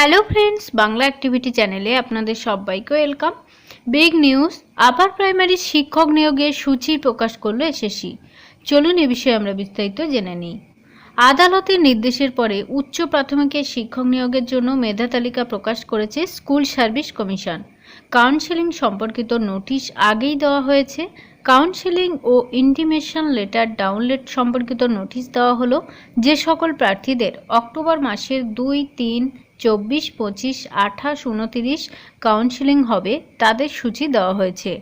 Hello friends, Bangla activity চ্যানেলে আপনাদের সবাইকে welcome. Big news, upper primary শিক্ষক নিয়োগের সূচি প্রকাশ করল এসএসসি। চলুন এ বিষয়ে আমরা বিস্তারিত জেনে নিই। আদালতের নির্দেশের পরে উচ্চ প্রাথমিকের শিক্ষক নিয়োগের জন্য মেধা তালিকা প্রকাশ করেছে স্কুল সার্ভিস কমিশন। কাউন্সেলিং সম্পর্কিত নোটিশ আগেই দেওয়া হয়েছে। কাউন্সেলিং ও ইন্টিমেশন লেটার ডাউনলোড সম্পর্কিত নোটিশ দেওয়া হলো যে সকল প্রার্থীদের অক্টোবর মাসের দুই, তিন, চব্বিশ, পঁচিশ, আঠাশ, উনতিরিশ কাউন্সেলিং হবে তাদের সূচি দেওয়া হয়েছে।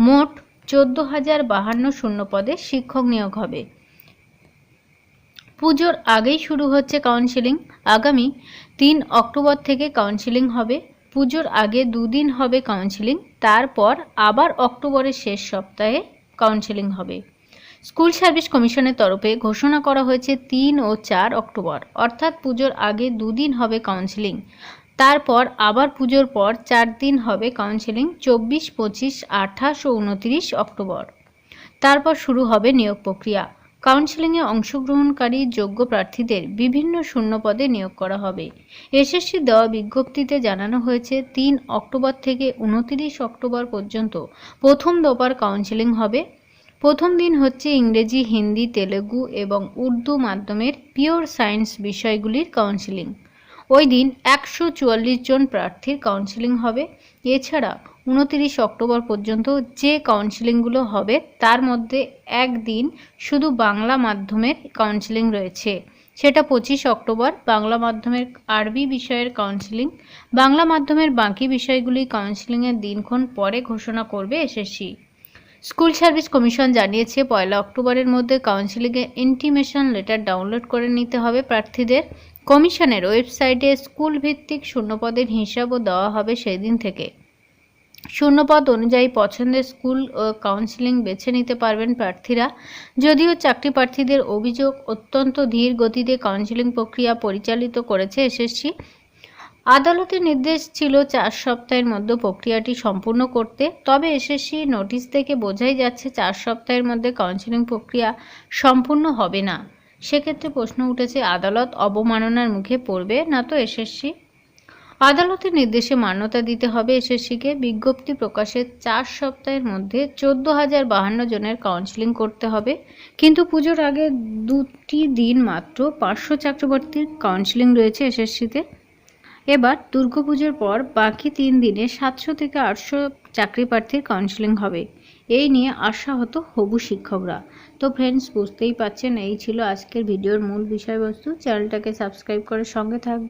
মোট চোদ্দ হাজার বাহান্ন শূন্য পদে শিক্ষক নিয়োগ হবে। পুজোর আগেই শুরু হচ্ছে কাউন্সেলিং। আগামী তিন অক্টোবর থেকে কাউন্সেলিং হবে। পুজোর আগে দুদিন হবে কাউন্সেলিং তারপর আবার অক্টোবরের শেষ সপ্তাহে কাউন্সেলিং হবে। স্কুল সার্ভিস কমিশনের তরফে ঘোষণা করা হয়েছে তিন ও চার অক্টোবর, অর্থাৎ পুজোর আগে দুদিন হবে কাউন্সেলিং তারপর আবার পুজোর পর চার দিন হবে কাউন্সেলিং চব্বিশ, পঁচিশ, আঠাশ ও উনত্রিশ অক্টোবর। তারপর শুরু হবে নিয়োগ প্রক্রিয়া। কাউন্সেলিংয়ে অংশগ্রহণকারী যোগ্য প্রার্থীদের বিভিন্ন শূন্য পদে নিয়োগ করা হবে। এসএসসি দেওয়া বিজ্ঞপ্তিতে জানানো হয়েছে, তিন অক্টোবর থেকে উনতিরিশ অক্টোবর পর্যন্ত প্রথম দফার কাউন্সেলিং হবে। প্রথম দিন হচ্ছে ইংরেজি, হিন্দি, তেলেগু এবং উর্দু মাধ্যমের পিওর সায়েন্স বিষয়গুলির কাউন্সেলিং। ওই দিন একশো চুয়াল্লিশ জন প্রার্থীর কাউন্সেলিং হবে। এছাড়া উনতিরিশ অক্টোবর পর্যন্ত যে কাউন্সিলিংগুলো হবে, তার মধ্যে একদিন শুধু বাংলা মাধ্যমের কাউন্সেলিং রয়েছে। সেটা পঁচিশ অক্টোবর, বাংলা মাধ্যমের আরবি বিষয়ের কাউন্সিলিং বাংলা মাধ্যমের বাকি বিষয়গুলি কাউন্সিলিংয়ের দিনক্ষণ পরে ঘোষণা করবে এসএসসি স্কুল সার্ভিস কমিশন জানিয়েছে, পয়লা অক্টোবরের মধ্যে কাউন্সিলিংয়ে ইন্টিমেশন লেটার ডাউনলোড করে নিতে হবে প্রার্থীদের। কমিশনের ওয়েবসাইটে স্কুল ভিত্তিক শূন্যপদের হিসাবও দেওয়া হবে সেই দিন থেকে। শূন্যপদ অনুযায়ী পছন্দের স্কুল ও কাউন্সিলিং বেছে নিতে পারবেন প্রার্থীরা। যদিও চাকরি প্রার্থীদের অভিযোগ অত্যন্ত ধীর গতিতে কাউন্সিলিং প্রক্রিয়া পরিচালিত করেছে এসএসসি। আদালতের নির্দেশ ছিল চার সপ্তাহের মধ্যে প্রক্রিয়াটি সম্পূর্ণ করতে। তবে এসএসসি নোটিশ থেকে বোঝাই যাচ্ছে চার সপ্তাহের মধ্যে কাউন্সিলিং প্রক্রিয়া সম্পূর্ণ হবে না। সেক্ষেত্রে প্রশ্ন উঠেছে, আদালত অবমাননার মুখে পড়বে না তো এসএসসি? আদালতের নির্দেশে মান্যতা দিতে হবে এসএসসিকে। বিজ্ঞপ্তি প্রকাশের চার সপ্তাহের মধ্যে চোদ্দ হাজার বাহান্ন জনের কাউন্সিলিং করতে হবে। কিন্তু পুজোর আগে দুটি দিন মাত্র পাঁচশো চাকরিবর্তীর কাউন্সিলিং রয়েছে এসএসসিতে। এবার দুর্গাপুজোর পর বাকি তিন দিনে সাতশো থেকে আটশো চাকরি প্রার্থীর কাউন্সিলিং হবে। এই নিয়ে আশাহত হবু শিক্ষকরা। তো ফ্রেন্ডস বুঝতেই পাচ্ছেন এই ছিল আজকের ভিডিওর মূল বিষয়বস্তু। চ্যানেলটাকে সাবস্ক্রাইব করে সঙ্গে থাকবে